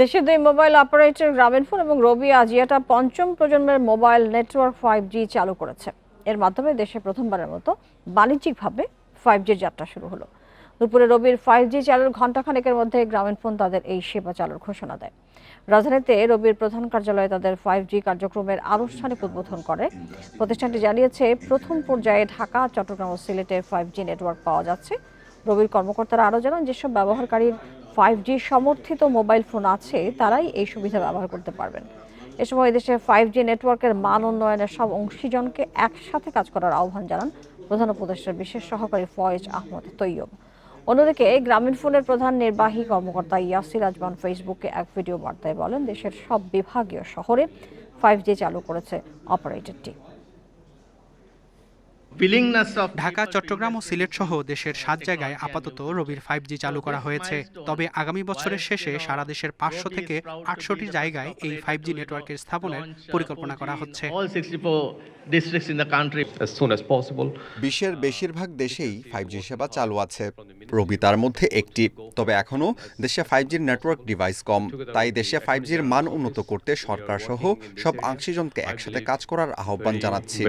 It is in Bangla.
দেশের দুই মোবাইল অপারেটর গ্রামীণফোন এবং রবি আজিয়াটা পঞ্চম প্রজন্মের মোবাইল নেটওয়ার্ক ফাইভ জি চালু করেছে। এর মাধ্যমে দেশে প্রথমবারের মতো বাণিজ্যিকভাবে ফাইভ জির যাত্রা শুরু হলো। দুপুরে রবির ফাইভ জি চালুর ঘণ্টাখানেকের মধ্যে গ্রামীণফোন তাদের এই সেবা চালুর ঘোষণা দেয়। রাজধানীতে রবির প্রধান কার্যালয়ে তাদের ফাইভ জি কার্যক্রমের আনুষ্ঠানিক উদ্বোধন করে। প্রতিষ্ঠানটি জানিয়েছে, প্রথম পর্যায়ে ঢাকা, চট্টগ্রাম ও সিলেটে ফাইভ জি নেটওয়ার্ক পাওয়া যাচ্ছে। রবির কর্মকর্তারা আরও জানান, যেসব ব্যবহারকারীর ফাইভ জি সমর্থিত মোবাইল ফোন আছে, তারাই এই সুবিধা ব্যবহার করতে পারবেন। এ সময় দেশে ফাইভ জি নেটওয়ার্কের মান উন্নয়নের সব অংশীজনকে একসাথে কাজ করার আহ্বান জানান প্রধান উপদেষ্টার বিশেষ সহকারী ফয়েজ আহমদ তৈয়ব। অন্যদিকে গ্রামীণ ফোনের প্রধান নির্বাহী কর্মকর্তা ইয়াসির আজমান ফেসবুকে এক ভিডিও বার্তায় বলেন, দেশের সব বিভাগীয় শহরে ফাইভ জি চালু করেছে অপারেটরটি ঢাকা চট্টগ্রাম ও সিলেট সহ দেশের সাত জায়গায় আপাতত রবির ফাইভ জি চালু করা হয়েছে। তবে আগামী বছরের শেষে সারা দেশের পাঁচশো থেকে আটশোটি জায়গায় এই ফাইভ জি নেটওয়ার্কের স্থাপনের পরিকল্পনা করা হচ্ছে। all 64 districts in the country. As soon as possible. বিশ্বের বেশিরভাগ দেশেই ফাইভ জি সেবা চালু আছে। রবি তার মধ্যে একটি। তবে এখনও দেশে ফাইভ জির নেটওয়ার্ক ডিভাইস কম। তাই দেশে ফাইভ জির মান উন্নত করতে সরকার সহ সব আংশীজনকে একসাথে কাজ করার আহ্বান জানাচ্ছি।